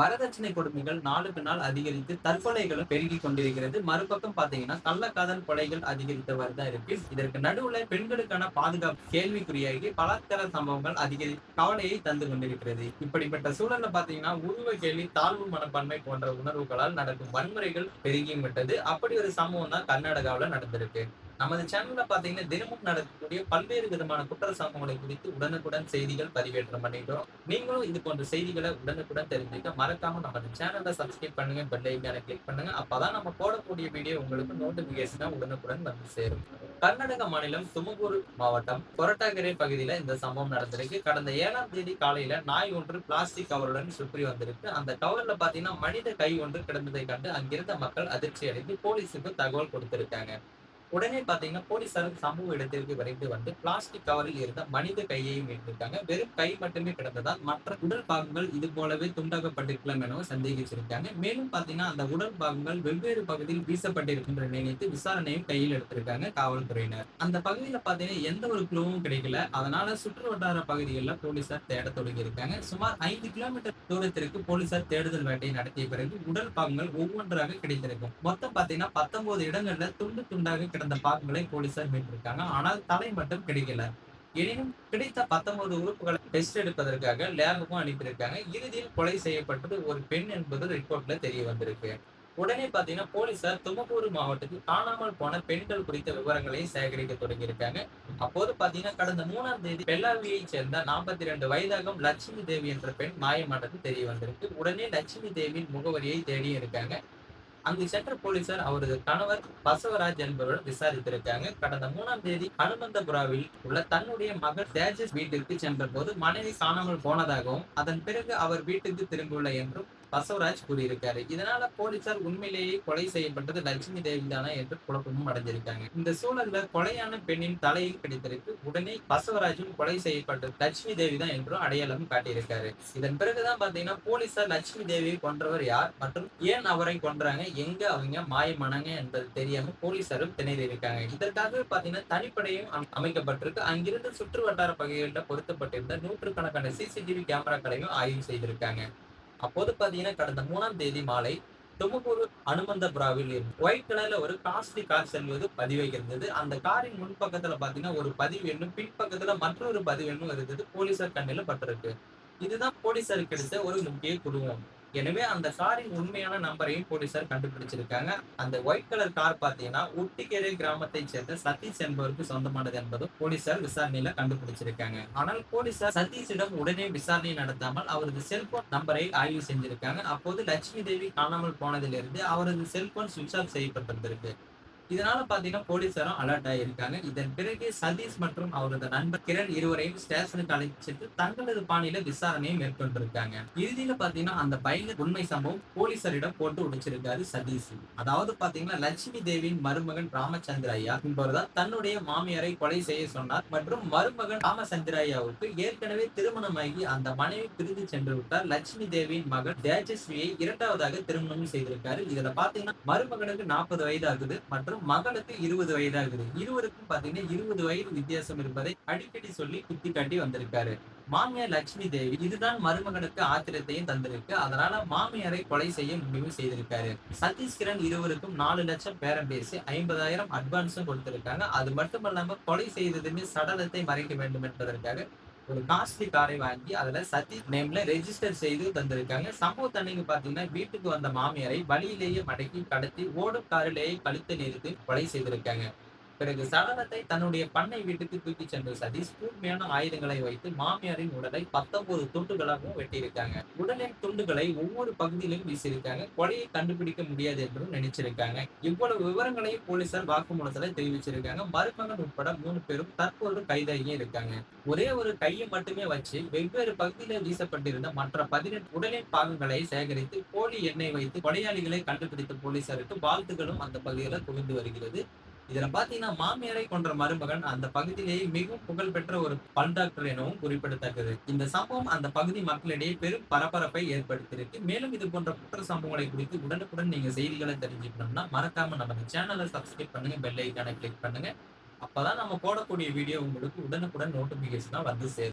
வரதட்சணை கொடுமைகள் நாளுக்கு நாள் அதிகரித்து தற்கொலைகளும் பெருகி கொண்டிருக்கிறது. மறுபக்கம் பாத்தீங்கன்னா கள்ளக்காதல் கொலைகள் அதிகரித்து தான் இருக்கு. இதற்கு நடுவுல பெண்களுக்கான பாதுகாப்பு கேள்விக்குறியாகி பலாத்கார சம்பவங்கள் அதிகரி கவலையை தந்து கொண்டிருக்கிறது. இப்படிப்பட்ட சூழல்ல பாத்தீங்கன்னா உருவ கேள்வி தாழ்வு மனப்பான்மை போன்ற உணர்வுகளால் நடக்கும் வன்முறைகள் பெருகியும் விட்டது. அப்படி ஒரு சம்பவம் தான் கர்நாடகாவில் நடந்திருக்கு. நமது சேனல்ல பாத்தீங்கன்னா தினமும் நடக்கக்கூடிய பல்வேறு விதமான குற்ற சம்பவங்களை குறித்து உடனுக்குடன் செய்திகள் பதிவேற்றம் பண்ணிட்டோம். நீங்களும் இது போன்ற செய்திகளை உடனுக்குடன் தெரிஞ்சுக்க மறக்காம நமது சேனலை சப்ஸ்கிரைப் பண்ணுங்க பெல் ஐக்கான கிளிக் பண்ணுங்க. அப்பதான் நம்ம போடக்கூடிய வீடியோ உங்களுக்கு நோட்டிபிகேஷனா உடனுக்குடன் வந்து சேரும். கர்நாடக மாநிலம் துமகூரு மாவட்டம் கொரட்டாகரை பகுதியில இந்த சம்பவம் நடந்திருக்கு. கடந்த ஏழாம் தேதி காலையில நாய் ஒன்று பிளாஸ்டிக் கவருடன் சுற்றி வந்திருக்கு. அந்த கவர்ல பாத்தீங்கன்னா மனித கை ஒன்று கிடந்ததை கண்டு அங்கிருந்த மக்கள் அதிர்ச்சி அடைந்து போலீஸுக்கு தகவல் கொடுத்திருக்காங்க. உடனே பாத்தீங்கன்னா போலீசார் சம்பவ இடத்திற்கு விரைந்து வந்து பிளாஸ்டிக் கவரில் இருந்த மனித கையையும் எடுத்திருக்காங்க. வெறும் கை மட்டுமே கிடந்ததால் மற்ற உடல் பாகங்கள் இது போலவே துண்டாக்கப்பட்டிருக்கலாம் எனவும் சந்தேகிச்சிருக்காங்க. மேலும் பாத்தீங்கன்னா அந்த உடல் பாகங்கள் வெவ்வேறு பகுதியில் வீசப்பட்டிருக்கின்ற நினைத்து விசாரணையும் கையில் எடுத்திருக்காங்க காவல்துறையினர். அந்த பகுதியில பாத்தீங்கன்னா எந்த ஒரு குழுவும் கிடைக்கல. அதனால சுற்று வட்டார பகுதிகளில் போலீசார் தேட தொடங்கி இருக்காங்க சுமார் ஐந்து கிலோமீட்டர் தூரத்திற்கு போலீசார் தேடுதல் வேட்டை நடத்திய பிறகு உடல் பாகங்கள் ஒவ்வொன்றாக கிடைத்திருக்கும். மொத்தம் பாத்தீங்கன்னா பத்தொன்பது இடங்கள்ல துண்டு துண்டாக கிடந்த பாகங்களை போலீசார் மீட்டிருக்காங்க. ஆனால் தலை மட்டும் கிடைக்கல. எனினும் கிடைத்த பத்தொன்பது உறுப்புகளை டெஸ்ட் எடுப்பதற்காக லேபுக்கும் அனுப்பியிருக்காங்க. இறுதியில் கொலை செய்யப்பட்டது ஒரு பெண் என்பது ரிப்போர்ட்ல தெரிய வந்திருக்கு. உடனே பாத்தீங்கன்னா போலீசார் துமக்கூரு மாவட்டத்தில் காணாமல் போன பெண்கள் குறித்த விவரங்களை சேகரிக்க தொடங்கியிருக்காங்க. அப்போது பாத்தீங்கன்னா கடந்த மூணாம் தேதி பெல்லாவியை சேர்ந்த நாற்பத்தி ரெண்டு வயதாகும் லட்சுமி தேவி என்ற பெண் மாயமானது தெரிய வந்திருக்கு. உடனே லட்சுமி தேவியின் முகவரியை தேடி இருக்காங்க அங்கு சென்ற போலீசார் அவரது கணவர் பசவராஜ் என்பவருடன் விசாரித்திருக்காங்க கடந்த மூணாம் தேதி அனுமந்தபுராவில் உள்ள தன்னுடைய மகள் தேஜஸ் வீட்டிற்கு சென்ற போது மனைவி காணாமல் போனதாகவும் அதன் பிறகு அவர் வீட்டுக்கு திரும்பியுள்ள என்றும் பசவராஜ் கூறியிருக்காரு. இதனால போலீசார் உண்மையிலேயே கொலை செய்யப்பட்டது லட்சுமி தேவி தானா என்று குழப்பமும் அடைஞ்சிருக்காங்க. இந்த சூழல்ல கொலையான பெண்ணின் தலையில் கிடைத்திருக்கு உடனே பசவராஜும் கொலை செய்யப்பட்டது லட்சுமி தேவி தான் என்றும் அடையாளம் காட்டியிருக்காரு. இதன் பிறகுதான் பாத்தீங்கன்னா போலீசார் லட்சுமி தேவியை கொன்றவர் யார் மற்றும் ஏன் அவரை கொன்றாங்க? எங்க அவங்க மாயமானாங்க என்பது தெரியாம போலீசாரும் திணறி இருக்காங்க. இதற்காக பாத்தீங்கன்னா தனிப்படையும் அமைக்கப்பட்டிருக்கு. அங்கிருந்து சுற்று வட்டார பகுதிகளில் பொருத்தப்பட்டிருந்த நூற்றுக்கணக்கான சிசிடிவி கேமராக்களையும் ஆய்வு செய்திருக்காங்க. அப்போது பாத்தீங்கன்னா கடந்த மூணாம் தேதி மாலை துமுகூர் அனுமந்தபுராவில் ஒயிட் கலர்ல ஒரு காஸ்ட்லி கார் செல்வது பதிவாகியிருந்தது அந்த காரின் முன்பக்கத்துல பாத்தீங்கன்னா ஒரு பதிவு எண்ணும் பின்பக்கத்துல மற்றொரு பதிவு எண்ணும் இருந்தது போலீசார் கண்ணில் பட்டிருக்கு. இதுதான் போலீசாருக்கு கிடைத்த ஒரு முக்கிய குடும்பம். எனவே அந்த காரின் உண்மையான நம்பரையும் போலீசார் கண்டுபிடிச்சிருக்காங்க. அந்த ஒயிட் கலர் கார் பார்த்தீங்கன்னா உட்டிக்கேரை கிராமத்தை சேர்ந்த சதீஷ் என்பவருக்கு சொந்தமானது என்பதும் போலீசார் விசாரணையில கண்டுபிடிச்சிருக்காங்க. ஆனால் போலீசார் சதீஷிடம் உடனே விசாரணை நடத்தாமல் அவரது செல்போன் நம்பரை ஆய்வு செஞ்சிருக்காங்க. அப்போது லட்சுமி தேவி காணாமல் போனதிலிருந்து அவரது செல்போன் சுவிட்ச் ஆஃப் செய்யப்பட்டிருந்திருக்கு. இதனால பாத்தீங்கன்னா போலீசாரும் அலர்ட் ஆகியிருக்காங்க இதன் பிறகு சதீஷ் மற்றும் அவரது நண்பர் கிரண் இருவரையும் ஸ்டேஷனுக்கு அழைச்சிட்டு தங்களது பாணியில விசாரணையை மேற்கொண்டிருக்காங்க. இறுதியில பாத்தீங்கன்னா அந்த பயங்கர உண்மை சம்பவம் போலீசாரிடம் போட்டு உடைச்சிருக்காரு சதீஷ். அதாவது பாத்தீங்கன்னா லட்சுமி தேவியின் மருமகன் ராமச்சந்திர ஐயா என்பவர் தன்னுடைய மாமியாரை கொலை செய்ய சொன்னார். மற்றும் மருமகன் ராமச்சந்திர ஐயாவுக்கு ஏற்கனவே திருமணமாகி அந்த மனைவி பிரிந்து சென்று விட்டார். லட்சுமி தேவியின் மகன் தேஜஸ்வியை இரண்டாவதாக திருமணம் செய்திருக்காரு. இதுல பாத்தீங்கன்னா மருமகனுக்கு நாற்பது வயது ஆகுது. மற்றும் மகளுக்கு இருபது வயது ஆகுது இருவருக்கும் பாத்தீங்கன்னா இருபது வயது வித்தியாசம் இருப்பதை அடிக்கடி சொல்லி குத்தி காட்டி வந்திருக்காரு. மாமியார் லட்சுமி தேவி இதுதான் மருமகனுக்கு ஆத்திரத்தையும் தந்திருக்கு. அதனால மாமியாரை கொலை செய்ய முடிவு செய்திருக்காரு. சதீஷ்கிரன் இருவருக்கும் நாலு லட்சம் பேரம் பேசி ஐம்பதாயிரம் அட்வான்ஸும் கொடுத்திருக்காங்க. அது மட்டுமல்லாம கொலை செய்ததுமே சடலத்தை மறைக்க வேண்டும் என்பதற்காக ஒரு காஸ்ட்லி காரை வாங்கி அதுல சதீஷ் நேம்ல ரெஜிஸ்டர் செய்து தந்திருக்காங்க. சம்பவத்து அன்னைக்கு பாத்தீங்கன்னா வீட்டுக்கு வந்த மாமியாரை வழியிலேயே மடக்கி கடத்தி ஓடும் காரிலேயே கழுத்து நிறுத்தி கொலை செய்திருக்காங்க. பிறகு சடலத்தை தன்னுடைய பண்ணை வீட்டுக்கு தூக்கி சென்ற சதீஷ் கூர்மையான ஆயுதங்களை வைத்து மாமியாரின் உடலை பத்தொன்பது துண்டுகளாகவும் வெட்டியிருக்காங்க. உடலின் துண்டுகளை ஒவ்வொரு பகுதியிலும் வீசியிருக்காங்க. கொலையை கண்டுபிடிக்க முடியாது என்றும் நினைச்சிருக்காங்க. இவ்வளவு விவரங்களையும் போலீசார் வாக்குமூலத்துல தெரிவிச்சிருக்காங்க. மருமகன் உட்பட மூணு பேரும் தற்போது கைதாகியும் இருக்காங்க. ஒரே ஒரு கையை மட்டுமே வச்சு வெவ்வேறு பகுதியில வீசப்பட்டிருந்த மற்ற பதினெட்டு உடலின் பாகங்களை சேகரித்து போலி எண்ணெய் வைத்து கொலையாளிகளை கண்டுபிடித்த போலீசாருக்கு வாழ்த்துக்களும் அந்த பகுதியில குவிந்து வருகிறது. இதுல பாத்தீங்கன்னா மாமியாரை கொன்ற மருமகன் அந்த பகுதியிலேயே மிகவும் புகழ்பெற்ற ஒரு பல் டாக்டர் எனவும் குறிப்பிடத்தக்கது. இந்த சம்பவம் அந்த பகுதி மக்களிடையே பெரும் பரபரப்பை ஏற்படுத்தியிருக்கு. மேலும் இது போன்ற குற்ற சம்பவங்களை குறித்து உடனுக்குடன் நீங்க செய்திகளை தெரிஞ்சுக்கணும்னா மறக்காம நம்ம சேனலை சப்ஸ்கிரைப் பண்ணுங்க பெல் ஐக்கானை கிளிக் பண்ணுங்க. அப்பதான் நம்ம போடக்கூடிய வீடியோ உங்களுக்கு உடனுக்குடன் நோட்டிபிகேஷனா வந்து சேரும்.